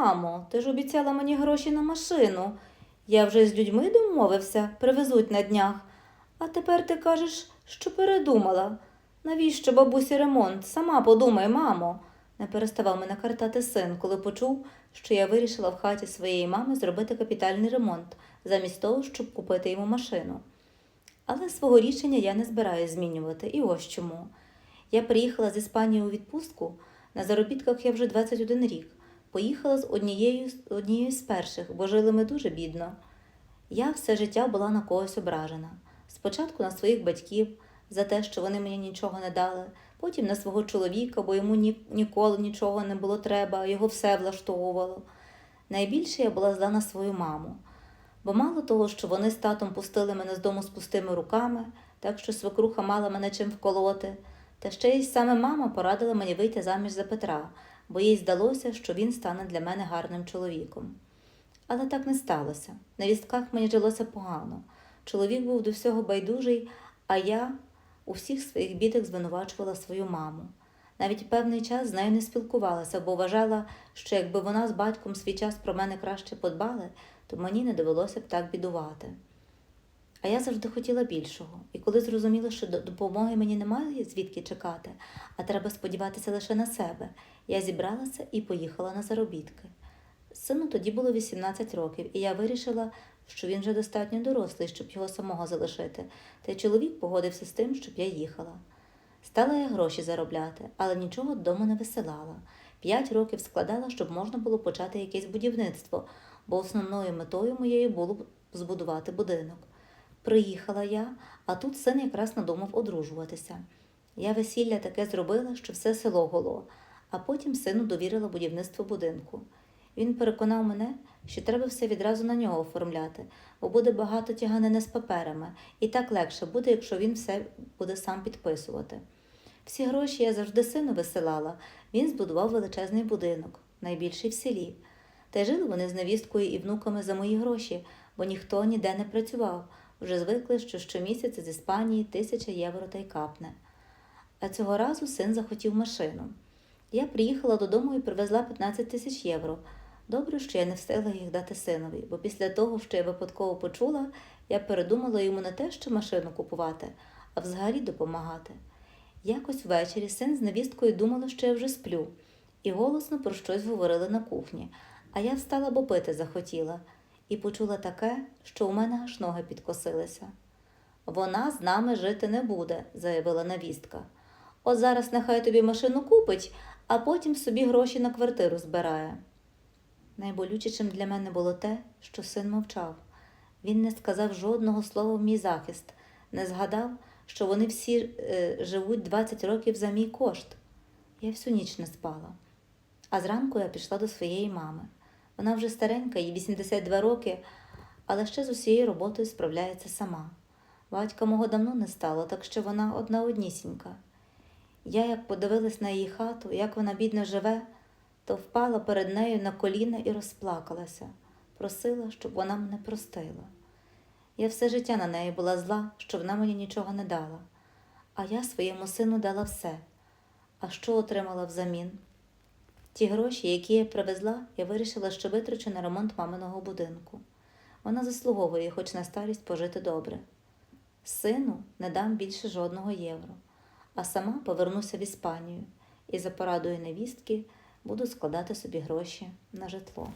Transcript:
Мамо, ти ж обіцяла мені гроші на машину. Я вже з людьми домовився, привезуть на днях. А тепер ти кажеш, що передумала. Навіщо бабусі ремонт? Сама подумай, мамо. Не переставав мене картати син, коли почув, що я вирішила в хаті своєї мами зробити капітальний ремонт, замість того, щоб купити йому машину. Але свого рішення я не збираюсь змінювати, і ось чому. Я приїхала з Іспанії у відпустку. На заробітках я вже 21 рік. Поїхала з однією, однією з перших, бо жили ми дуже бідно. Я все життя була на когось ображена. Спочатку на своїх батьків за те, що вони мені нічого не дали, потім на свого чоловіка, бо йому ні, ніколи нічого не було треба, його все влаштовувало. Найбільше я була зла на свою маму. Бо мало того, що вони з татом пустили мене з дому з пустими руками, так що свекруха мала мене чим вколоти, та ще й саме мама порадила мені вийти заміж за Петра, бо їй здалося, що він стане для мене гарним чоловіком. Але так не сталося. На вістках мені жилося погано. Чоловік був до всього байдужий, а я у всіх своїх бідах звинувачувала свою маму. Навіть певний час з нею не спілкувалася, бо вважала, що якби вона з батьком свій час про мене краще подбали, то мені не довелося б так бідувати. А я завжди хотіла більшого, і коли зрозуміла, що до- допомоги мені немає звідки чекати, а треба сподіватися лише на себе, я зібралася і поїхала на заробітки. Сину тоді було 18 років, і я вирішила, що він вже достатньо дорослий, щоб його самого залишити, та й чоловік погодився з тим, щоб я їхала. Стала я гроші заробляти, але нічого додому не висилала. П'ять років складала, щоб можна було почати якесь будівництво, бо основною метою моєю було збудувати будинок. Приїхала я, а тут син якраз надумав одружуватися. Я весілля таке зробила, що все село голо, а потім сину довірила будівництво будинку. Він переконав мене, що треба все відразу на нього оформляти, бо буде багато тяганини з паперами, і так легше буде, якщо він все буде сам підписувати. Всі гроші я завжди сину висилала. Він збудував величезний будинок, найбільший в селі. Та й жили вони з невісткою і внуками за мої гроші, бо ніхто ніде не працював. Вже звикли, що щомісяця з Іспанії тисяча євро та й капне. А цього разу син захотів машину. Я приїхала додому і привезла 15 тисяч євро. Добре, що я не встигла їх дати синові, бо після того, що я випадково почула, я передумала йому не те, що машину купувати, а взагалі допомагати. Якось ввечері син з невісткою думали, що я вже сплю, і голосно про щось говорили на кухні, а я встала, бо пити захотіла, і почула таке, що у мене аж ноги підкосилися. Вона з нами жити не буде, заявила невістка. От зараз нехай тобі машину купить, а потім собі гроші на квартиру збирає. Найболючішим для мене було те, що син мовчав. Він не сказав жодного слова в мій захист, не згадав, що вони всі е, живуть 20 років за мій кошт. Я всю ніч не спала. А зранку я пішла до своєї мами. Вона вже старенька, їй 82 роки, але ще з усією роботою справляється сама. Батька мого давно не стало, так що вона одна однісінька. Я, як подивилась на її хату, як вона бідно живе, то впала перед нею на коліна і розплакалася, просила, щоб вона мене простила. Я все життя на неї була зла, що вона мені нічого не дала, а я своєму сину дала все. А що отримала взамін? Ті гроші, які я привезла, я вирішила, що витрачу на ремонт маминого будинку. Вона заслуговує, хоч на старість пожити добре. Сину не дам більше жодного євро, а сама повернуся в Іспанію і за порадою невістки буду складати собі гроші на житло.